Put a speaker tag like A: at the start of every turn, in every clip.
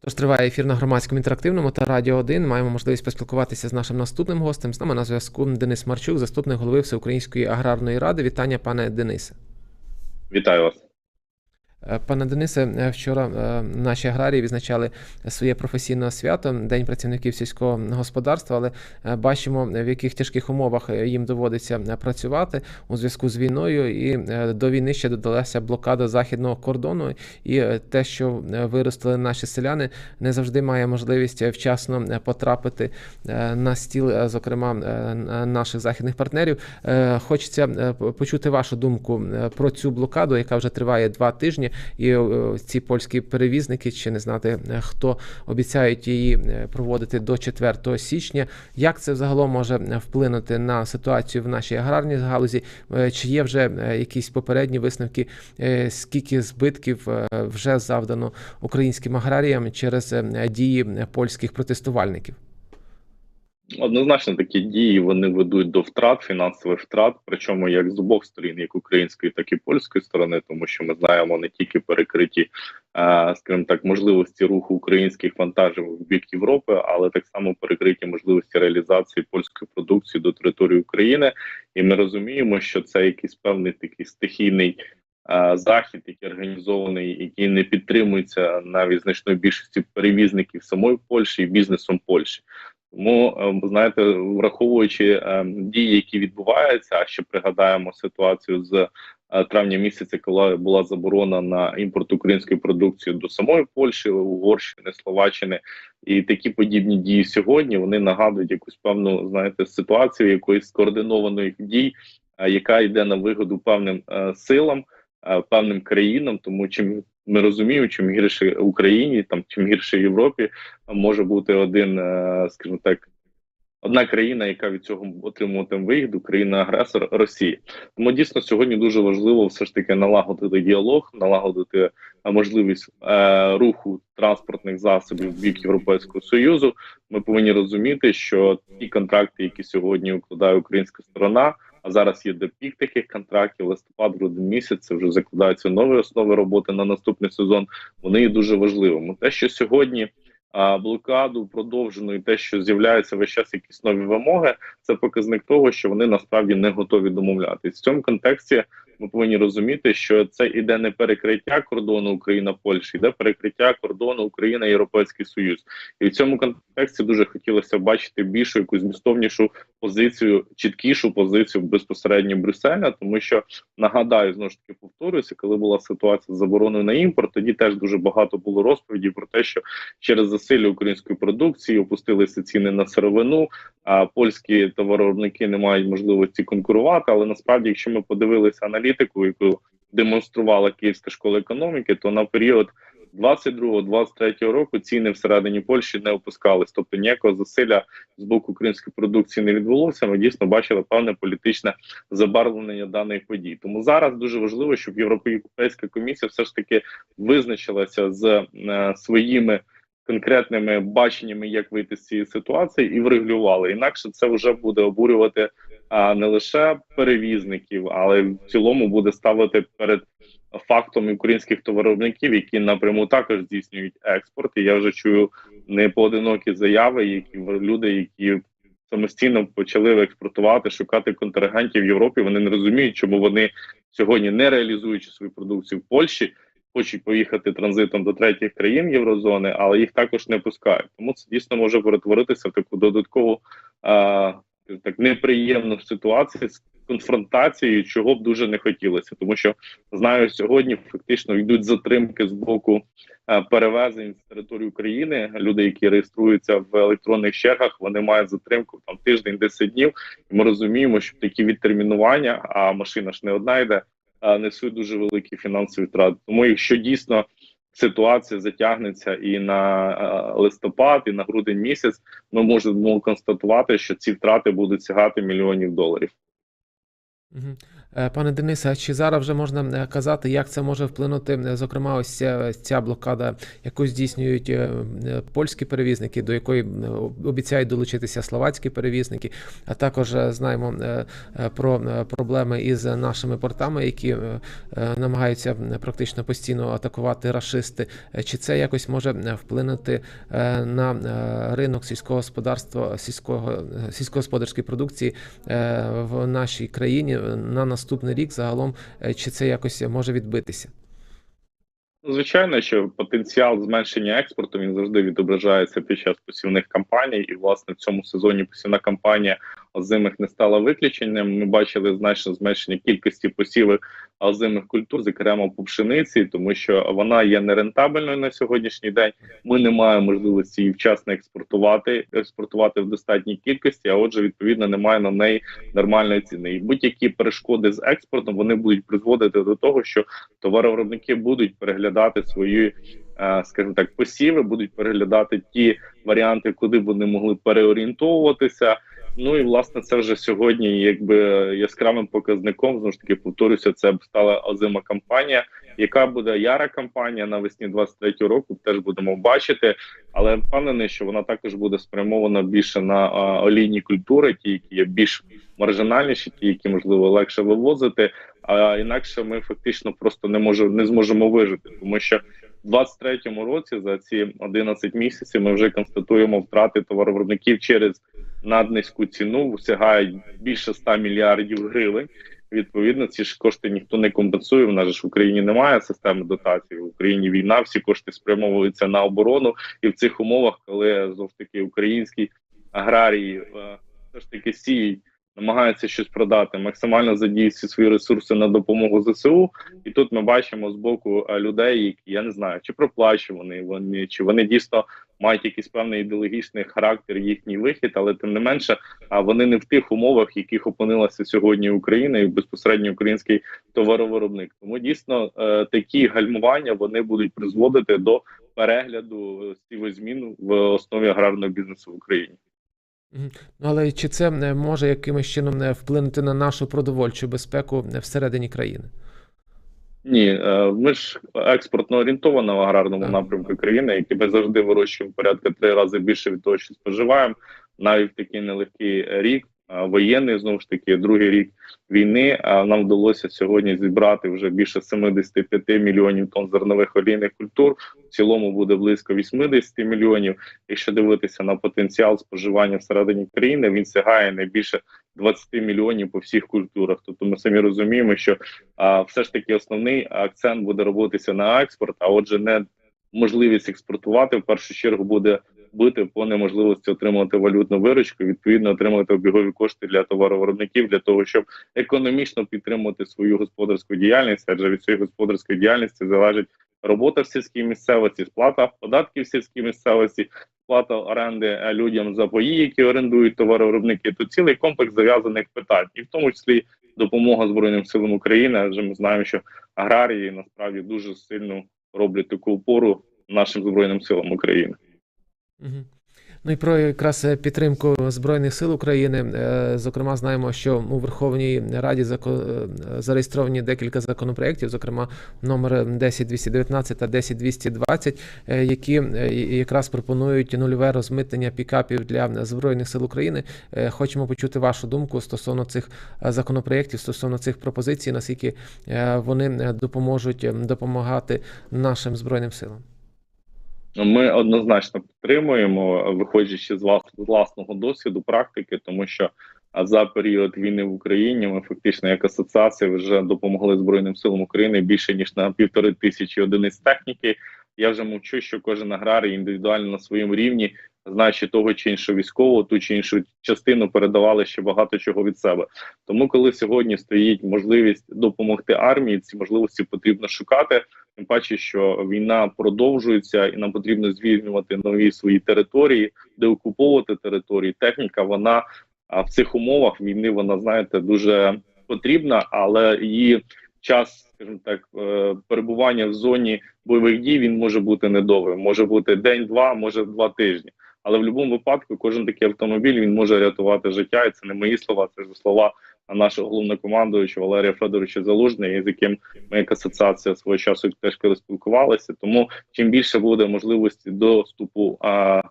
A: Тож триває ефір на громадському інтерактивному та Радіо 1. Маємо можливість поспілкуватися з нашим наступним гостем. З нами на зв'язку Денис Марчук, заступник голови Всеукраїнської аграрної ради. Вітання, пане Денисе.
B: Вітаю вас.
A: Е, Пане Денисе, е, вчора е, наші аграрії відзначали своє професійне свято День працівників сільського господарства, але бачимо, в яких тяжких умовах їм доводиться працювати у зв'язку з війною. І до війни ще додалася блокада західного кордону. І те, що виростили наші селяни, не завжди має можливість вчасно потрапити на стіл, зокрема наших західних партнерів. Хочеться почути вашу думку про цю блокаду, яка вже триває два тижні, і е, ці польські перевізники, чи не знати е, хто обіцяють її е, проводити до 4 січня. Як це взагалом може вплинути на ситуацію в нашій аграрній галузі? Чи є вже якісь попередні висновки, скільки збитків вже завдано українським аграріям через дії польських протестувальників?
B: Однозначно такі дії вони ведуть до втрат, фінансових втрат, причому як з обох сторін, як української, так і польської сторони, тому що ми знаємо не тільки перекриті, е, скажімо так, можливості руху українських вантажів в бік Європи, але так само перекриті можливості реалізації польської продукції до території України. І ми розуміємо, що це якийсь певний такий стихійний. е, Захід, який організований, який не підтримується навіть значною більшістю перевізників самої Польщі і бізнесом Польщі. Тому е, знаєте, враховуючи е, дії, які відбуваються, а ще пригадаємо ситуацію з е, травня місяця, коли була заборона на імпорт української продукції до самої Польщі, Угорщини, Словаччини, і такі подібні дії сьогодні вони нагадують якусь певну знаєте ситуацію якоїсь скоординованих дій, яка йде на вигоду певним силам, певним країнам. Тому чим ми розуміємо, чим гірше Україні, там чим гірше Європі, може бути один, е, скажімо так, одна країна, яка від цього отримуватиме вигіду, країна-агресор Росія. Тому дійсно сьогодні дуже важливо все ж таки налагодити діалог, налагодити е, можливість е, руху транспортних засобів в бік Європейського союзу. Ми повинні розуміти, що ті контракти, які сьогодні укладає українська сторона. А зараз є допік таких контрактів. Листопад, грудень місяць це вже закладаються нові основи роботи на наступний сезон. Вони є дуже важливими. Те, що сьогодні а, блокаду продовжено, і те, що з'являються весь час якісь нові вимоги, це показник того, що вони насправді не готові домовлятись. В цьому контексті ми повинні розуміти, що це іде не перекриття кордону Україна Польща, йде перекриття кордону Україна Європейський Союз. І в цьому контексті дуже хотілося бачити більшу якусь змістовнішу позицію, чіткішу позицію безпосередньо Брюсселя, тому що нагадаю знову ж таки повторююся, коли була ситуація з забороною на імпорт, тоді теж дуже багато було розповідей про те, що через засилля української продукції опустилися ціни на сировину. А польські товаровиробники не мають можливості конкурувати. Але насправді, якщо ми подивилися аналітику, яку демонструвала Київська школа економіки, то на період 22-23 року ціни всередині Польщі не опускались, тобто ніякого засилля з боку української продукції не відбулося. Ми дійсно бачили певне політичне забарвлення даної події. Тому зараз дуже важливо, щоб Європейська комісія все ж таки визначилася з е, своїми конкретними баченнями, як вийти з цієї ситуації, і врегулювали. Інакше це вже буде обурювати не лише перевізників, але в цілому буде ставити перед фактом українських товаровиробників, які напряму також здійснюють експорт. І я вже чую непоодинокі заяви, які люди, які самостійно почали експортувати, шукати контрагентів в Європі. Вони не розуміють, чому вони сьогодні не реалізуючи свою продукцію в Польщі. Хочуть поїхати транзитом до третіх країн Єврозони, але їх також не пускають. Тому це дійсно може перетворитися в таку додаткову а, так неприємну ситуацію з конфронтацією, чого б дуже не хотілося, тому що знаю, сьогодні фактично йдуть затримки з боку а, перевезень з території України. Люди, які реєструються в електронних чергах, вони мають затримку там тиждень, 10 днів. І ми розуміємо, що такі відтермінування, а машина ж не одна йде а, несуть дуже великі фінансові втрати. Тому, якщо дійсно ситуація затягнеться і на листопад, і на грудень місяць, ми можемо констатувати, що ці втрати будуть сягати мільйонів доларів.
A: Е, Пане Денисе, чи зараз вже можна е, казати, як це може вплинути, е, зокрема, ось ця, ця блокада, яку здійснюють польські перевізники, до якої обіцяють долучитися словацькі перевізники, а також знаємо про проблеми із нашими портами, які намагаються практично постійно атакувати рашисти. Е, Чи це якось може вплинути на ринок сільського господарства, сільського сільськогосподарської продукції в нашій країні на наступний рік загалом, е, чи це якось може відбитися?
B: Звичайно, що потенціал зменшення експорту він завжди відображається під час посівних кампаній, і власне в цьому сезоні посівна кампанія озимих не стала виключенням. Ми бачили значне зменшення кількості посівів озимих культур, зокрема по пшениці, тому що вона є нерентабельною на сьогоднішній день. Ми не маємо можливості її вчасно експортувати, експортувати в достатній кількості. А отже, відповідно, немає на неї нормальної ціни. І будь-які перешкоди з експортом вони будуть призводити до того, що товаровиробники будуть переглядати свої, е, скажімо так, посіви, будуть переглядати ті варіанти, куди вони могли переорієнтовуватися. Ну і власне це вже сьогодні, якби яскравим показником знову ж таки повторюся, це б стала озима кампанія. Яка буде яра кампанія навесні 23-го року? Теж будемо бачити, але впевнений, що вона також буде спрямована більше на а, олійні культури, ті, які є більш маржинальніші, ті, які можливо легше вивозити. А інакше ми фактично просто не можемо не зможемо вижити, тому що в 23-му році за ці 11 місяців ми вже констатуємо втрати товаровиробників через наднизьку ціну, сягають більше 100 мільярдів гривень. Відповідно, ці ж кошти ніхто не компенсує. В нас ж в Україні немає системи дотацій. В Україні війна, всі кошти спрямовуються на оборону, і в цих умовах, коли знов ж таки українські аграрії е, все ж таки сіють намагаються щось продати, максимально задіють всі свої ресурси на допомогу ЗСУ. І тут ми бачимо з боку е, людей, які я не знаю, чи проплачувані вони, чи вони дійсно мають якийсь певний ідеологічний характер, їхній вихід, але тим не менше, а вони не в тих умовах, яких опинилася сьогодні Україна і безпосередньо український товаровиробник. Тому дійсно е, такі гальмування вони будуть призводити до перегляду змін в основі аграрного бізнесу в Україні.
A: Ну, але чи це е, може якимось чином е, вплинути на нашу продовольчу безпеку е, всередині країни?
B: Ні, ми ж експортно орієнтовано в аграрному напрямку країни, які ми завжди вирощуємо порядка три рази більше від того, що споживаємо. Навіть в такий нелегкий рік, воєнний знову ж таки, другий рік війни. А нам вдалося сьогодні зібрати вже більше 75 мільйонів тонн зернових олійних культур. В цілому буде близько 80 мільйонів. Якщо дивитися на потенціал споживання всередині країни, він сягає не більше 20 мільйонів по всіх культурах. Тобто ми самі розуміємо, що а, все ж таки основний акцент буде робитися на експорт, а отже, не можливість експортувати в першу чергу буде бити по неможливості отримувати валютну виручку, відповідно отримувати обігові кошти для товаровиробників для того, щоб економічно підтримувати свою господарську діяльність. Адже від цієї господарської діяльності залежить робота в сільській місцевості, сплата податків в сільській місцевості, сплата оренди е, людям за паї, які орендують товаровиробники. То цілий комплекс зав'язаних питань, і в тому числі допомога збройним силам України. Адже ми знаємо, що аграрії насправді дуже сильно роблять таку опору нашим збройним силам України.
A: Ну і про якраз е, підтримку Збройних сил України. Е, Зокрема, знаємо, що у Верховній Раді е, зареєстровані декілька законопроєктів, зокрема номер 10219 та 10220, е, які якраз пропонують нульове розмитнення пікапів для Збройних сил України. Хочемо почути вашу думку стосовно цих законопроєктів, стосовно цих пропозицій, наскільки вони допоможуть допомагати нашим збройним силам.
B: Ми однозначно підтримуємо, виходячи з влас- з власного досвіду, практики, тому що за період війни в Україні ми фактично як асоціація вже допомогли Збройним силам України більше ніж на півтори тисячі одиниць техніки. Я вже мовчу, що кожен аграрій індивідуально на своєму рівні, знаючи того чи іншого військового, ту чи іншу частину передавали ще багато чого від себе. Тому, коли сьогодні стоїть можливість допомогти армії, ці можливості потрібно шукати. Тим паче, що війна продовжується, і нам потрібно звільнювати нові свої території, де окуповувати території. Техніка вона в цих умовах війни вона знаєте дуже потрібна, але її час, скажімо так, е, перебування в зоні бойових дій він може бути недовгим. Може бути день-два, може два тижні. Але в будь-якому випадку кожен такий автомобіль він може рятувати життя, і це не мої слова, це ж слова нашого головнокомандуючого Валерія Федоровича Залужний, з яким ми як асоціація свого часу теж коли спілкувалися. Тому чим більше буде можливості доступу а,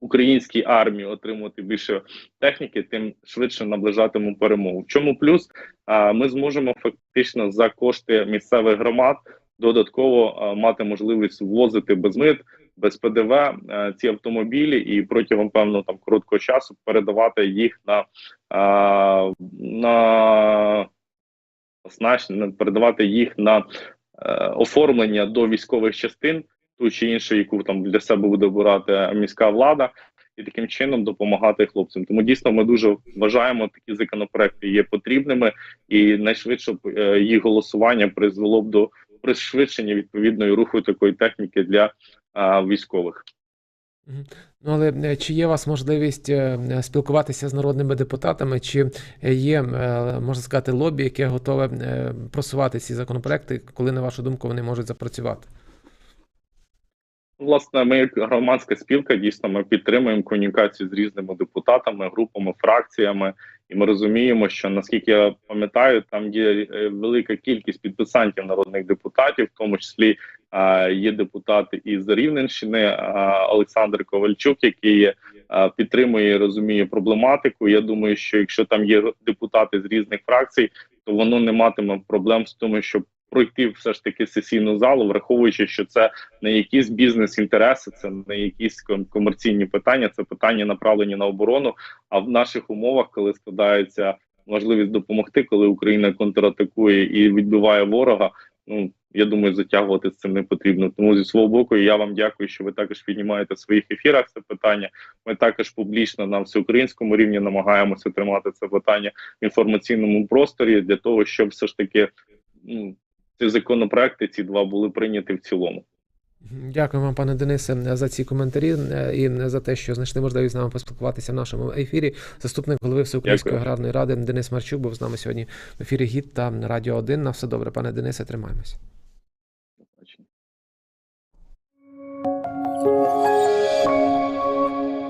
B: українській армії отримувати більше техніки, тим швидше наближатимемо перемогу. В чому плюс? А, ми зможемо фактично за кошти місцевих громад додатково а, мати можливість ввозити без мит, без ПДВ е, ці автомобілі, і протягом певного там короткого часу передавати їх на, а, на оснащення, передавати їх на е, оформлення до військових частин, ту чи іншу, яку там для себе буде обирати міська влада, і таким чином допомагати хлопцям. Тому дійсно ми дуже вважаємо, такі законопроекти є потрібними, і найшвидше е, їх голосування призвело б до пришвидшення відповідної руху такої техніки для військових.
A: Ну, але е, чи є у вас можливість е, е, спілкуватися з народними депутатами, чи є, можна сказати, лобі, яке готове просувати ці законопроекти, коли, на вашу думку, вони можуть запрацювати?
B: Власне, ми як громадська спілка дійсно ми підтримуємо комунікацію з різними депутатами, групами, фракціями, і ми розуміємо, що наскільки я пам'ятаю, там є велика кількість підписантів народних депутатів, в тому числі є депутати із Рівненщини, Олександр Ковальчук, який підтримує і розуміє проблематику. Я думаю, що якщо там є депутати з різних фракцій, то воно не матиме проблем з тому, щоб пройти все ж таки сесійну залу, враховуючи, що це не якісь бізнес-інтереси, це не якісь ком- комерційні питання, це питання направлені на оборону. А в наших умовах, коли складається можливість допомогти, коли Україна контратакує і відбиває ворога. Ну я думаю, затягувати з цим не потрібно. Тому зі свого боку, я вам дякую, що ви також піднімаєте в своїх ефірах це питання. Ми також публічно на всеукраїнському рівні намагаємося тримати це питання в інформаційному просторі для того, щоб все ж таки ну, ці законопроекти, ці два були прийняті в цілому.
A: Дякую вам, пане Денисе, за ці коментарі е, і за те, що знайшли можливість з нами поспілкуватися в нашому ефірі. Заступник голови Всеукраїнської аграрної ради Денис Марчук був з нами сьогодні в ефірі ГІТ та Радіо 1. На все добре, пане Денисе, тримаємось.